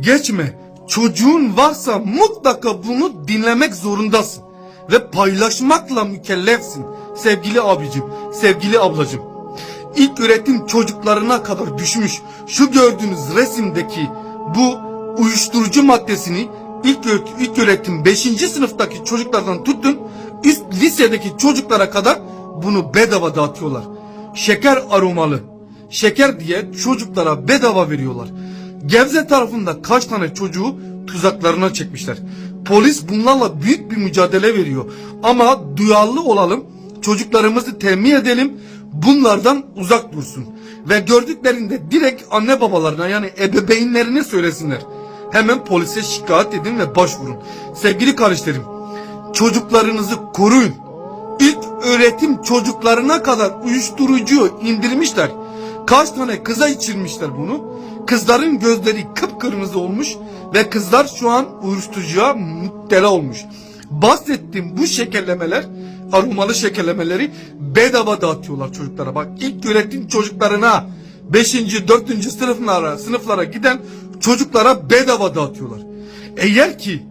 geçme. Çocuğun varsa mutlaka bunu dinlemek zorundasın. Ve paylaşmakla mükellefsin. Sevgili abicim, sevgili ablacım. İlk öğretim çocuklarına kadar düşmüş şu gördüğünüz resimdeki bu uyuşturucu maddesini ilk, ilk öğretim 5. sınıftaki çocuklardan tutun üst lisedeki çocuklara kadar bunu bedava dağıtıyorlar. Şeker aromalı. Şeker diye çocuklara bedava veriyorlar. Gebze tarafında kaç tane çocuğu tuzaklarına çekmişler. Polis bunlarla büyük bir mücadele veriyor. Ama duyarlı olalım. Çocuklarımızı temin edelim. Bunlardan uzak dursun. Ve gördüklerinde direkt anne babalarına yani ebeveynlerine söylesinler. Hemen polise şikayet edin ve başvurun. Sevgili kardeşlerim, çocuklarınızı koruyun. İlk öğretim çocuklarına kadar uyuşturucu indirmişler. Kaç tane kıza içirmişler bunu. Kızların gözleri kıpkırmızı olmuş ve kızlar şu an uyuşturucuya müptela olmuş. Bahsettiğim bu şekerlemeler, aromalı şekerlemeleri bedava dağıtıyorlar çocuklara. Bak ilk öğretim çocuklarına 5. 4. sınıflara, sınıflara giden çocuklara bedava dağıtıyorlar. Eğer ki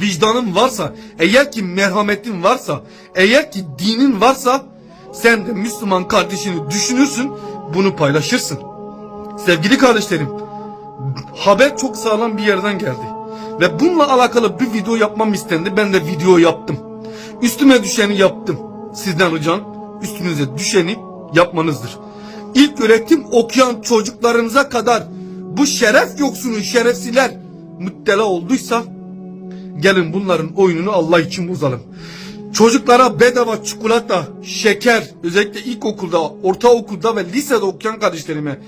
vicdanın varsa, eğer ki merhametin varsa, eğer ki dinin varsa sen de Müslüman kardeşini düşünürsün, bunu paylaşırsın. Sevgili kardeşlerim, haber çok sağlam bir yerden geldi. Ve bununla alakalı bir video yapmam istendi. Ben de video yaptım. Üstüme düşeni yaptım. Sizden ricam üstünüze düşeni yapmanızdır. İlk öğretim okuyan çocuklarınıza kadar bu şeref yoksunu şerefsiler müptela olduysa gelin bunların oyununu Allah için bozalım. Çocuklara bedava çikolata, şeker, özellikle ilkokulda, ortaokulda ve lisede okuyan kardeşlerime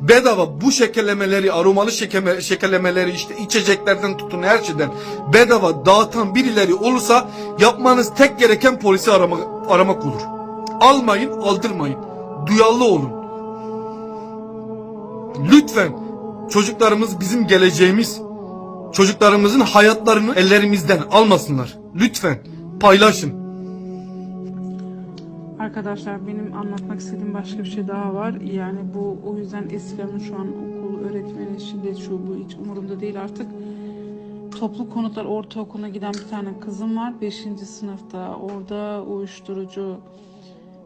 bedava bu şekerlemeleri, aromalı şekeme, şekerlemeleri işte içeceklerden tutun her şeyden bedava dağıtan birileri olursa yapmanız tek gereken polisi arama, aramak olur. Almayın, aldırmayın. Duyarlı olun. Lütfen çocuklarımız bizim geleceğimiz. Çocuklarımızın hayatlarını ellerimizden almasınlar. Lütfen paylaşın. Arkadaşlar benim anlatmak istediğim başka bir şey daha var. Yani bu o yüzden Esra'nın şu an okul öğretmeni şiddet şu bu hiç umurumda değil artık. Toplu konutlar ortaokuluna giden bir tane kızım var. 5. sınıfta orada uyuşturucu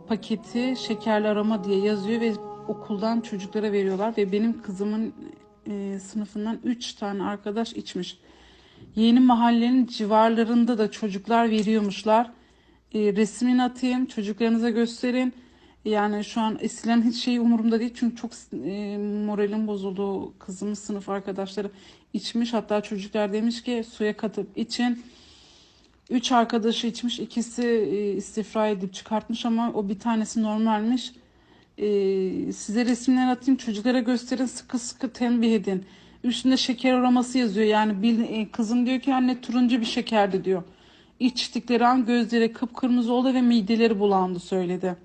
paketi şekerli arama diye yazıyor ve okuldan çocuklara veriyorlar ve benim kızımın e, sınıfından 3 tane arkadaş içmiş. Yeni mahallenin civarlarında da çocuklar veriyormuşlar. E, resmini atayım, çocuklarınıza gösterin. Yani şu an Esra'nın hiç şeyi umurumda değil çünkü çok e, moralim bozuldu. Kızımın sınıf arkadaşları içmiş. Hatta çocuklar demiş ki suya katıp için. Üç arkadaşı içmiş, ikisi e, istifra edip çıkartmış ama o bir tanesi normalmiş. E, size resimler atayım, çocuklara gösterin, sıkı sıkı tembih edin. Üstünde şeker aroması yazıyor. Yani bil, e, kızım diyor ki anne turuncu bir şekerdi diyor. İçtikleri an gözleri kıpkırmızı oldu ve mideleri bulandı söyledi.